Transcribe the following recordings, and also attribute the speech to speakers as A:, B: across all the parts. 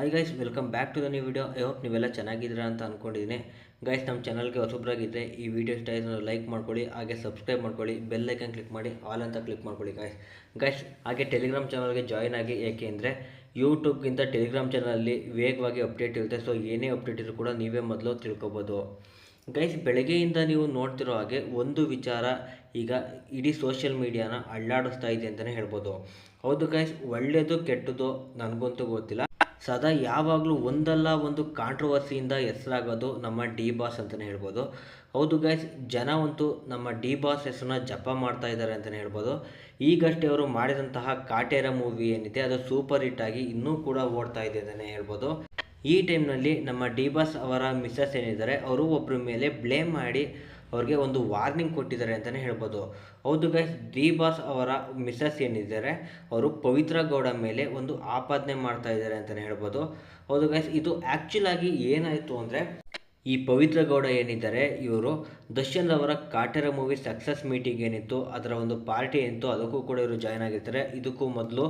A: Hi guys welcome back to the new video I hope ನೀವೆಲ್ಲ ಚೆನ್ನಾಗಿದ್ದೀರಾ ಅಂತ ಅಂದ್ಕೊಂಡಿದ್ದೀನಿ ಗೈಸ್ ನಮ್ಮ ಚಾನಲ್ಗೆ ಹೊಸಬ್ರಾಗಿದ್ದರೆ ಈ ವಿಡಿಯೋ ಇಷ್ಟ ಆಯ್ತು ಲೈಕ್ ಮಾಡ್ಕೊಳ್ಳಿ, ಹಾಗೆ ಸಬ್ಸ್ಕ್ರೈಬ್ ಮಾಡ್ಕೊಳ್ಳಿ ಬೆಲ್ ಐಕನ್ ಕ್ಲಿಕ್ ಮಾಡಿ ಆಲ್ ಅಂತ ಕ್ಲಿಕ್ ಮಾಡ್ಕೊಳ್ಳಿ ಗೈಸ್ ಗೈಸ್ ಹಾಗೆ ಟೆಲಿಗ್ರಾಮ್ ಚಾನಲ್ಗೆ ಜಾಯ್ನ್ ಆಗಿ ಏಕೆ ಅಂದರೆ ಯೂಟ್ಯೂಬ್ಗಿಂತ ಟೆಲಿಗ್ರಾಮ್ ಚಾನಲಲ್ಲಿ ವೇಗವಾಗಿ ಅಪ್ಡೇಟ್ ಇರುತ್ತೆ. ಸೊ ಏನೇ ಅಪ್ಡೇಟ್ ಇದ್ರೂ ಕೂಡ ನೀವೇ ಮೊದಲು ತಿಳ್ಕೊಬೋದು. ಗೈಸ್ ಬೆಳಗ್ಗೆಯಿಂದ ನೀವು ನೋಡ್ತಿರೋ ಹಾಗೆ ಒಂದು ವಿಚಾರ ಈಗ ಇಡೀ ಸೋಷಿಯಲ್ ಮೀಡಿಯಾನ ಅಳ್ಳಾಡಿಸ್ತಾ ಇದೆ ಅಂತಲೇ ಹೇಳ್ಬೋದು. ಹೌದು ಗೈಸ್ ಒಳ್ಳೆಯದು ಕೆಟ್ಟದ್ದು ನನಗಂತೂ ಗೊತ್ತಿಲ್ಲ. ಸದಾ ಯಾವಾಗಲೂ ಒಂದಲ್ಲ ಒಂದು ಕಾಂಟ್ರವರ್ಸಿಯಿಂದ ಹೆಸರಾಗೋದು ನಮ್ಮ ಡಿ ಬಾಸ್ ಅಂತಲೇ ಹೇಳ್ಬೋದು. ಹೌದು ಗೈಸ್ ಜನ ಅಂತೂ ನಮ್ಮ ಡಿ ಬಾಸ್ ಹೆಸರನ್ನ ಜಪ ಮಾಡ್ತಾ ಇದ್ದಾರೆ ಅಂತಲೇ ಹೇಳ್ಬೋದು. ಈಗಷ್ಟೇ ಅವರು ಮಾಡಿದಂತಹ ಕಾಟೇರ ಮೂವಿ ಏನಿದೆ, ಅದು ಸೂಪರ್ ಹಿಟ್ ಆಗಿ ಇನ್ನೂ ಕೂಡ ಓಡ್ತಾ ಇದೆ ಅಂತಲೇ ಹೇಳ್ಬೋದು. ಈ ಟೈಮ್ನಲ್ಲಿ ನಮ್ಮ ಡಿ ಬಾಸ್ ಅವರ ಮಿಸ್ಸಸ್ ಏನಿದ್ದಾರೆ, ಅವರು ಒಬ್ಬರ ಮೇಲೆ ಬ್ಲೇಮ್ ಮಾಡಿ ಅವ್ರಿಗೆ ಒಂದು ವಾರ್ನಿಂಗ್ ಕೊಟ್ಟಿದ್ದಾರೆ ಅಂತಲೇ ಹೇಳ್ಬೋದು. ಹೌದು ಗೈಸ್ ಡಿ ಬಾಸ್ ಅವರ ಮಿಸಸ್ ಏನಿದ್ದಾರೆ, ಅವರು ಪವಿತ್ರ ಗೌಡ ಮೇಲೆ ಒಂದು ಆಪಾದನೆ ಮಾಡ್ತಾ ಇದ್ದಾರೆ ಅಂತಲೇ ಹೇಳ್ಬೋದು. ಹೌದು ಗೈಸ್ ಇದು ಆ್ಯಕ್ಚುಲಾಗಿ ಏನಾಯಿತು ಅಂದರೆ ಈ ಪವಿತ್ರ ಗೌಡ ಏನಿದ್ದಾರೆ, ಇವರು ದರ್ಶನ್ ಅವರ ಕಾಟೇರ ಮೂವಿ ಸಕ್ಸಸ್ ಮೀಟಿಂಗ್ ಏನಿತ್ತು, ಅದರ ಒಂದು ಪಾರ್ಟಿ ಏನಿತ್ತು, ಅದಕ್ಕೂ ಕೂಡ ಇವರು ಜಾಯ್ನ್ ಆಗಿರ್ತಾರೆ. ಇದಕ್ಕೂ ಮೊದಲು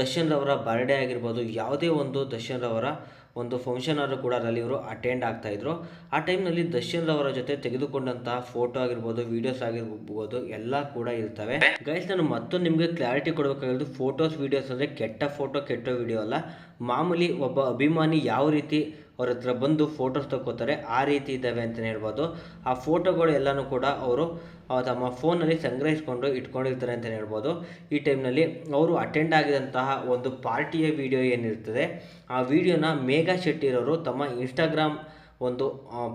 A: ದರ್ಶನ್ ಅವರ ಬರ್ಡೇ ಆಗಿರ್ಬೋದು, ಯಾವುದೇ ಒಂದು ದರ್ಶನ್ ಅವರ ಒಂದು ಫಂಕ್ಷನ್ ಆದರೂ ಕೂಡ ಅದರಲ್ಲಿ ಇವರು ಅಟೆಂಡ್ ಆಗ್ತಾಯಿದ್ರು ಆ ಟೈಮ್ನಲ್ಲಿ ದರ್ಶನ್ ರವರ ಜೊತೆ ತೆಗೆದುಕೊಂಡಂತಹ ಫೋಟೋ ಆಗಿರ್ಬೋದು ವೀಡಿಯೋಸ್ ಆಗಿರ್ಬೋದು, ಎಲ್ಲ ಕೂಡ ಇರ್ತವೆ. ಗೈಸ್ ನಾನು ಮತ್ತೊಂದು ನಿಮಗೆ ಕ್ಲಾರಿಟಿ ಕೊಡಬೇಕಾಗಿರೋದು ಫೋಟೋಸ್ ವೀಡಿಯೋಸ್ ಅಂದರೆ ಕೆಟ್ಟ ಫೋಟೋ ಕೆಟ್ಟ ವಿಡಿಯೋ ಅಲ್ಲ. ಮಾಮೂಲಿ ಒಬ್ಬ ಅಭಿಮಾನಿ ಯಾವ ರೀತಿ ಅವ್ರ ಹತ್ರ ಬಂದು ಫೋಟೋಸ್ ತಗೋತಾರೆ ಆ ರೀತಿ ಇದ್ದಾವೆ ಅಂತಲೇ ಹೇಳ್ಬೋದು. ಆ ಫೋಟೋಗಳು ಎಲ್ಲನೂ ಕೂಡ ಅವರು ತಮ್ಮ ಫೋನಲ್ಲಿ ಸಂಗ್ರಹಿಸ್ಕೊಂಡು ಇಟ್ಕೊಂಡಿರ್ತಾರೆ ಅಂತಲೇ ಹೇಳ್ಬೋದು. ಈ ಟೈಮ್ನಲ್ಲಿ ಅವರು ಅಟೆಂಡ್ ಆಗಿದಂತಹ ಒಂದು ಪಾರ್ಟಿಯ ವಿಡಿಯೋ ಏನಿರ್ತದೆ, ಆ ವಿಡಿಯೋನ ಮೇಘಾ ಶೆಟ್ಟಿರವರು ತಮ್ಮ ಇನ್ಸ್ಟಾಗ್ರಾಮ್ ಒಂದು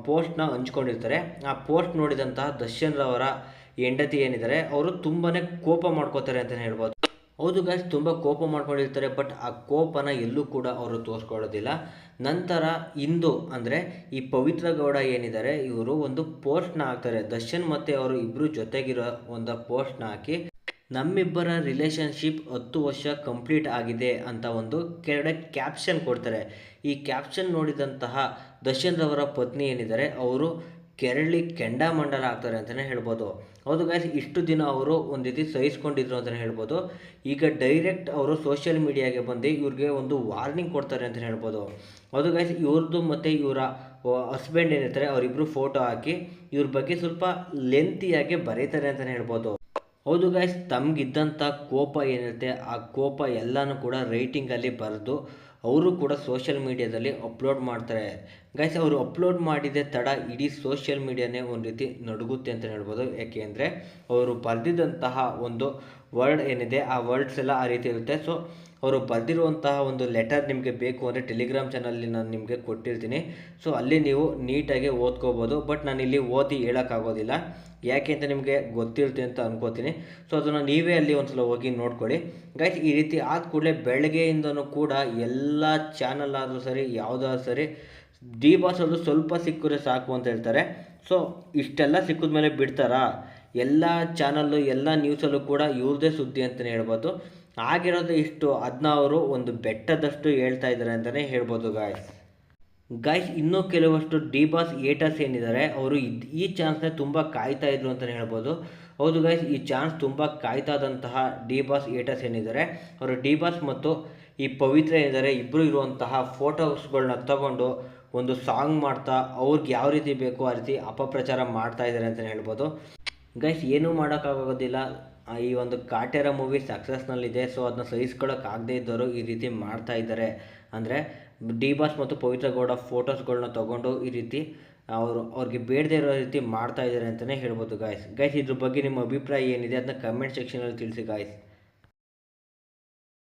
A: ಪೋಸ್ಟ್ನ ಹಂಚ್ಕೊಂಡಿರ್ತಾರೆ. ಆ ಪೋಸ್ಟ್ ನೋಡಿದಂತಹ ದರ್ಶನ್ರವರ ಹೆಂಡತಿ ಏನಿದ್ದಾರೆ, ಅವರು ತುಂಬಾ ಕೋಪ ಮಾಡ್ಕೋತಾರೆ ಅಂತಲೇ ಹೇಳ್ಬೋದು. ಹೌದು ಗಾಯ್ಸ್ ತುಂಬ ಕೋಪ ಮಾಡ್ಕೊಂಡಿರ್ತಾರೆ ಬಟ್ ಆ ಕೋಪನ ಎಲ್ಲೂ ಕೂಡ ಅವರು ತೋರಿಸ್ಕೊಳ್ಳೋದಿಲ್ಲ. ನಂತರ ಇಂದು ಅಂದರೆ ಈ ಪವಿತ್ರ ಗೌಡ ಏನಿದ್ದಾರೆ ಇವರು ಒಂದು ಪೋಸ್ಟ್ನ ಹಾಕ್ತಾರೆ. ದರ್ಶನ್ ಮತ್ತು ಅವರು ಇಬ್ಬರು ಜೊತೆಗಿರೋ ಒಂದು ಪೋಸ್ಟ್ನ ಹಾಕಿ, ನಮ್ಮಿಬ್ಬರ ರಿಲೇಷನ್ಶಿಪ್ ಹತ್ತು ವರ್ಷ ಕಂಪ್ಲೀಟ್ ಆಗಿದೆ ಅಂತ ಒಂದು ಕೆಳಗಡೆ ಕ್ಯಾಪ್ಷನ್ ಕೊಡ್ತಾರೆ. ಈ ಕ್ಯಾಪ್ಷನ್ ನೋಡಿದಂತಹ ದರ್ಶನ್ ಅವರ ಪತ್ನಿ ಏನಿದ್ದಾರೆ ಅವರು ಕೆರಳಿ ಕೆಂಡಾಮಂಡಲ ಆಗ್ತಾರೆ ಅಂತಲೇ ಹೇಳ್ಬೋದು. ಹೌದು ಗಾಯ್ಸ್ ಇಷ್ಟು ದಿನ ಅವರು ಒಂದು ರೀತಿ ಸಹಿಸ್ಕೊಂಡಿದ್ರು ಅಂತಲೇ ಹೇಳ್ಬೋದು. ಈಗ ಡೈರೆಕ್ಟ್ ಅವರು ಸೋಷಿಯಲ್ ಮೀಡಿಯಾಗೆ ಬಂದು ಇವ್ರಿಗೆ ಒಂದು ವಾರ್ನಿಂಗ್ ಕೊಡ್ತಾರೆ ಅಂತಲೇ ಹೇಳ್ಬೋದು. ಹೌದು ಗಾಯ್ಸ್ ಇವ್ರದ್ದು ಮತ್ತು ಇವರ ಹಸ್ಬೆಂಡ್ ಏನಿರ್ತಾರೆ ಅವರಿಬ್ಬರು ಫೋಟೋ ಹಾಕಿ ಇವ್ರ ಬಗ್ಗೆ ಸ್ವಲ್ಪ ಲೆಂತಿಯಾಗಿ ಬರೀತಾರೆ ಅಂತಲೇ ಹೇಳ್ಬೋದು. ಹೌದು ಗಾಯ್ಸ್ ತಮಗಿದ್ದಂಥ ಕೋಪ ಏನಿರುತ್ತೆ, ಆ ಕೋಪ ಎಲ್ಲನೂ ಕೂಡ ರೈಟಿಂಗಲ್ಲಿ ಬರೆದು ಅವರು ಕೂಡ ಸೋಷಿಯಲ್ ಮೀಡಿಯಾದಲ್ಲಿ ಅಪ್ಲೋಡ್ ಮಾಡ್ತಾರೆ. ಗೈಸ್ ಅವರು ಅಪ್ಲೋಡ್ ಮಾಡಿದ ತಡ ಇಡೀ ಸೋಷಿಯಲ್ ಮೀಡಿಯಾನೇ ಒಂದು ರೀತಿ ನಡುಗುತ್ತೆ ಅಂತ ಹೇಳ್ಬೋದು. ಯಾಕೆ ಅಂದರೆ, ಅವರು ಬರೆದಿದ್ದಂತಹ ಒಂದು ವರ್ಡ್ ಏನಿದೆ, ಆ ವರ್ಡ್ಸ್ ಎಲ್ಲ ಆ ರೀತಿ ಇರುತ್ತೆ. ಸೊ ಅವರು ಬರೆದಿರುವಂತಹ ಒಂದು ಲೆಟರ್ ನಿಮಗೆ ಬೇಕು ಅಂದರೆ ಟೆಲಿಗ್ರಾಮ್ ಚಾನಲ್ಲಿ ನಾನು ನಿಮಗೆ ಕೊಟ್ಟಿರ್ತೀನಿ. ಸೊ ಅಲ್ಲಿ ನೀವು ನೀಟಾಗಿ ಓದ್ಕೋಬೋದು. ಬಟ್ ನಾನು ಇಲ್ಲಿ ಓದಿ ಹೇಳೋಕ್ಕಾಗೋದಿಲ್ಲ. ಯಾಕೆ ಅಂತ ನಿಮಗೆ ಗೊತ್ತಿರುತ್ತೆ ಅಂತ ಅನ್ಕೋತೀನಿ. ಸೊ ಅದನ್ನು ನೀವೇ ಅಲ್ಲಿ ಒಂದ್ಸಲ ಹೋಗಿ ನೋಡ್ಕೊಳ್ಳಿ. ಗೈಸ್ ಈ ರೀತಿ ಆದ ಕೂಡಲೇ ಬೆಳಗ್ಗೆಯಿಂದನೂ ಕೂಡ ಎಲ್ಲ ಚಾನಲ್ ಆದರೂ ಸರಿ, ಯಾವುದಾದ್ರೂ ಸರಿ ಡಿ ಸ್ವಲ್ಪ ಸಿಕ್ಕಿದ್ರೆ ಸಾಕು ಅಂತ ಹೇಳ್ತಾರೆ. ಸೊ ಇಷ್ಟೆಲ್ಲ ಸಿಕ್ಕಿದ ಮೇಲೆ ಬಿಡ್ತಾರಾ? ಎಲ್ಲ ಚಾನಲ್ಲು ಎಲ್ಲ ನ್ಯೂಸಲ್ಲೂ ಕೂಡ ಇವ್ರದೇ ಸುದ್ದಿ ಅಂತಲೇ ಹೇಳ್ಬೋದು. ಆಗಿರೋದು ಇಷ್ಟು. ಅದನ್ನ ಅವರು ಒಂದು ಬೆಟ್ಟದಷ್ಟು ಹೇಳ್ತಾ ಇದ್ದಾರೆ ಅಂತಲೇ ಹೇಳ್ಬೋದು ಗಾಯ್ಸ್ ಗಾಯ್ಸ್ ಇನ್ನೂ ಕೆಲವಷ್ಟು ಡಿ ಬಾಸ್ ಏಟರ್ಸ್ ಏನಿದ್ದಾರೆ ಅವರು ಈ ಚಾನ್ಸ್ನ ತುಂಬ ಕಾಯ್ತಾ ಇದ್ರು ಅಂತಲೇ ಹೇಳ್ಬೋದು. ಹೌದು ಗಾಯ್ಸ್ ಈ ಚಾನ್ಸ್ ತುಂಬ ಕಾಯ್ತಾದಂತಹ ಡಿ ಬಾಸ್ ಏಟರ್ಸ್ ಏನಿದ್ದಾರೆ ಅವರು ಡಿ ಬಾಸ್ ಮತ್ತು ಈ ಪವಿತ್ರ ಏನಿದ್ದಾರೆ ಇಬ್ಬರು ಇರುವಂತಹ ಫೋಟೋಸ್ಗಳನ್ನ ತಗೊಂಡು ಒಂದು ಸಾಂಗ್ ಮಾಡ್ತಾ ಅವ್ರಿಗೆ ಯಾವ ರೀತಿ ಬೇಕೋ ಆ ರೀತಿ ಅಪಪ್ರಚಾರ ಮಾಡ್ತಾ ಇದ್ದಾರೆ ಅಂತಲೇ ಹೇಳ್ಬೋದು. ಗೈಸ್ ಏನೂ ಮಾಡೋಕ್ಕಾಗೋದಿಲ್ಲ. ಈ ಒಂದು ಕಾಟೇರ ಮೂವಿ ಸಕ್ಸಸ್ನಲ್ಲಿದೆ ಸೊ ಅದನ್ನ ಸಹಿಸ್ಕೊಳ್ಳೋಕ್ಕಾಗದೇ ಇದ್ದವರು ಈ ರೀತಿ ಮಾಡ್ತಾ ಇದ್ದಾರೆ. ಅಂದರೆ ಡಿ ಬಾಸ್ ಮತ್ತು ಪವಿತ್ರ ಗೌಡ ಫೋಟೋಸ್ಗಳನ್ನ ತೊಗೊಂಡು ಈ ರೀತಿ ಅವರು, ಅವ್ರಿಗೆ ಬೇಡದೇ ಇರೋ ರೀತಿ ಮಾಡ್ತಾ ಇದ್ದಾರೆ ಅಂತಲೇ ಹೇಳ್ಬೋದು ಗಾಯ್ಸ್ ಗಾಯ್ಸ್ ಇದ್ರ ಬಗ್ಗೆ ನಿಮ್ಮ ಅಭಿಪ್ರಾಯ ಏನಿದೆ? ಅದನ್ನ ಕಮೆಂಟ್ ಸೆಕ್ಷನಲ್ಲಿ ತಿಳಿಸಿ ಗಾಯ್ಸ್